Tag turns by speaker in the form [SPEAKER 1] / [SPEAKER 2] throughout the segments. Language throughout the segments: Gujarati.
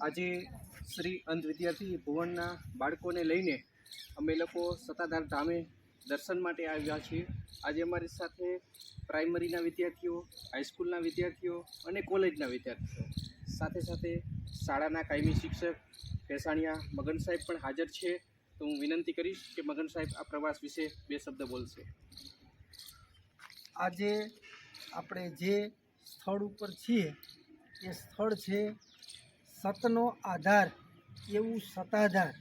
[SPEAKER 1] આજે શ્રી અંધ વિદ્યાર્થી ભુવનના બાળકોને લઈને અમે લોકો સત્તાધાર ધામે દર્શન માટે આવ્યા છીએ. આજે અમારી સાથે પ્રાઇમરીના વિદ્યાર્થીઓ હાઈસ્કૂલના વિદ્યાર્થીઓ અને કોલેજના વિદ્યાર્થીઓ. સાથે સાથે શાળાના કાયમી શિક્ષક ભેસાણિયા મગન સાહેબ પણ હાજર છે. તો હું વિનંતી કરીશ કે મગન સાહેબ આ પ્રવાસ વિશે બે શબ્દ બોલશે.
[SPEAKER 2] આજે આપણે જે સ્થળ ઉપર છીએ, એ સ્થળ છે સતનો આધાર એવું સતાધાર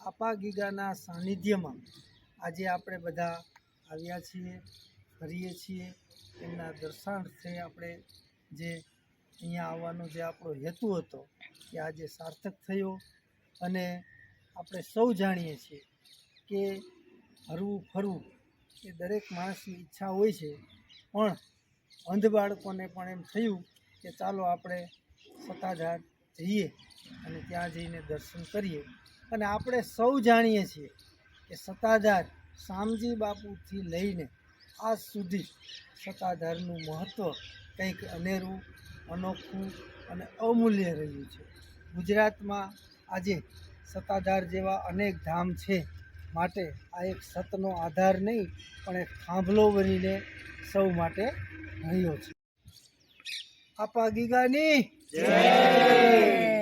[SPEAKER 2] આપા ગીગાના સાનિધ્યમાં આજે આપણે બધા આવ્યા છીએ, ફરીએ છીએ. એમના દર્શનાર્થે આપણે જે અહીંયા આવવાનો જે આપણો હેતુ હતો એ આજે સાર્થક થયો. અને આપણે સૌ જાણીએ છીએ કે હરવું ફરવું એ દરેક માણસની ઈચ્છા હોય છે. પણ અંધ બાળકોને પણ એમ થયું કે ચાલો આપણે સત્તાધાર જઈએ અને ત્યાં જઈને દર્શન કરીએ. અને આપણે સૌ જાણીએ છીએ કે સત્તાધાર શામજી બાપુથી લઈને આજ સુધી સત્તાધારનું મહત્ત્વ કંઈક અનેરું, અનોખું અને અમૂલ્ય રહ્યું છે. ગુજરાતમાં આજે સત્તાધાર જેવા અનેક ધામ છે માટે આ એક સતનો આધાર નહીં, પણ એક થાંભલો બનીને સૌ માટે રહ્યો છે. આપા ગીગાની જય